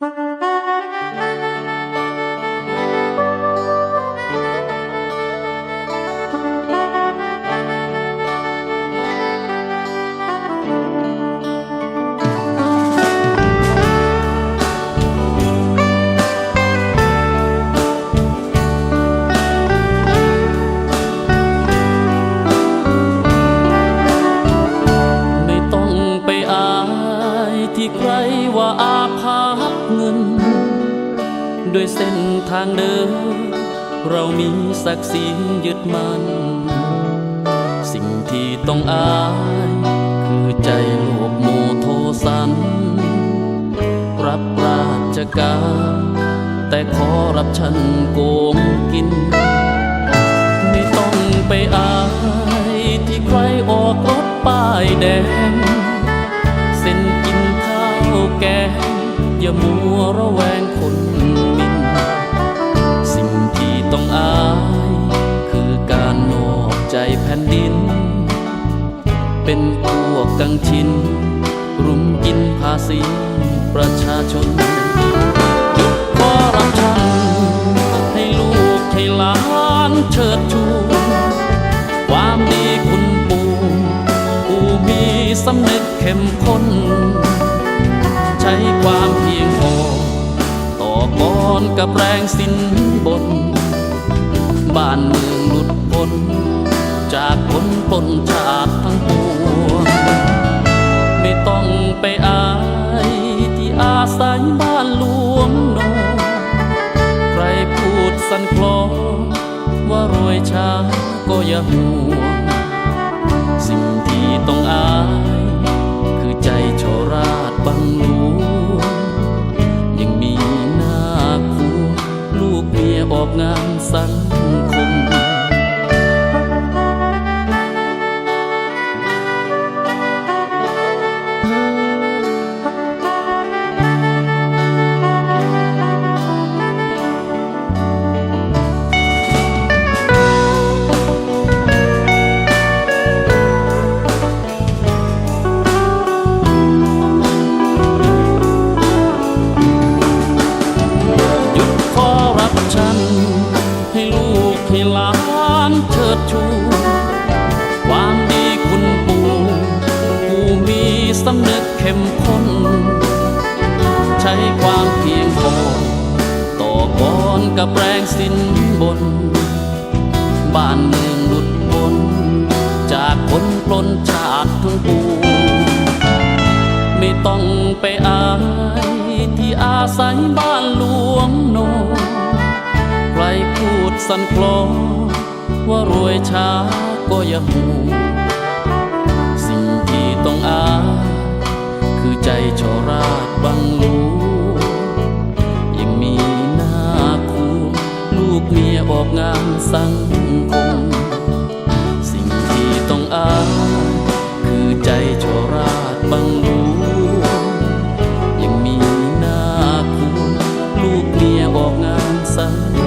ไม่ต้องไปอายที่ใครว่าอาภัพเงิน ด้วยเส้นทางเดิน เรามีศักดิ์ศรียึดมันสิ่งที่ต้องอาย คือใจโลภโมโทสัน รับราชการ แต่ขอรับฉันโกงกิน ไม่ต้องไปอายที่ใครออกรถป้ายแดง เส้นกินข้าวแกงอย่ามัวระแวง กังชินรุมกินภาษีประชาชนหยุดคอรัปชันให้ลูกให้หลานเชิดชูความดีคุณปู่ผู้มีสำนึกเข้มข้น ใช้ความเพียงพอต่อกรกับแรงสินบน บ้านเมืองหลุดพ้นจากคนปนชาติทั้งปวง ไปอายที่อาศัยบ้านหลวงนอนใครพูดสันคลองว่ารวยช้าก็อย่าห่วง สิ่งที่ต้องอาย คือใจโชราดบังหลวง ยังมีหน้าคูลูกเมียออกงานสังคม สำนึกเข้มข้น ใช้ความเพียงพอต่อกรกับแรงสิ้นบน บ้านเมืองหลุดพ้นจากคนปล้นชาติทั้งปวงไม่ต้องไปอายที่อาศัยบ้านหลวงนอนใครพูดสันคลอว่ารวยช้าก็อย่าหูสิ่งที่ต้องอาย ใจชราดบังลวงยังมีหน้าคู่ลูกเมียออกงานสังคม สิ่งที่ต้องอาคือใจชราดบังลวงยังมีหน้าคู่ลูกเมียออกงานสัง